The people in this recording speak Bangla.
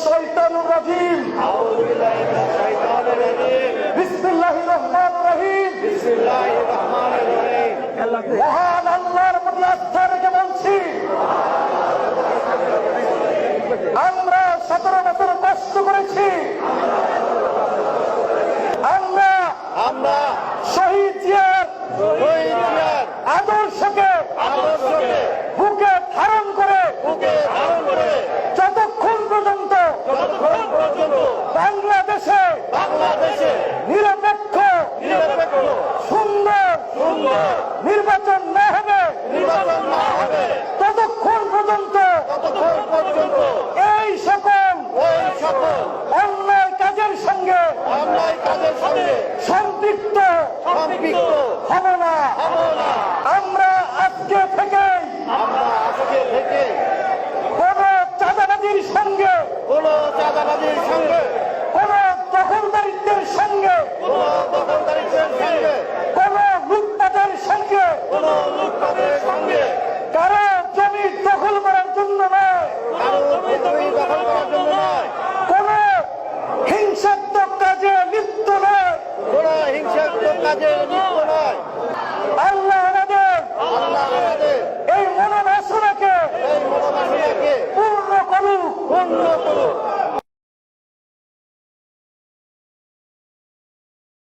শাইতানির রাজিম বিসমিল্লাহির রহমানির রহিম। সতেরো বছর কষ্ট করেছি আমরা আমরা শহীদ জিয়ার আদর্শকে আদর্শকে নির্বাচন না হবে। ততক্ষণ পর্যন্ত ততক্ষণ পর্যন্ত এই সকল অন্যায় কাজের সঙ্গে সম্পৃক্ত হব না। কারও জমি দখল করার জন্য নয়। কোন হিংসাত্মক কাজে লিপ্ত নয়। কোন হিংসাত্মক কাজে লিপ্ত নয়। আল্লাহ আমাদের এই মনোবাসনাকে পূর্ণ করুক। পূর্ণ করুক।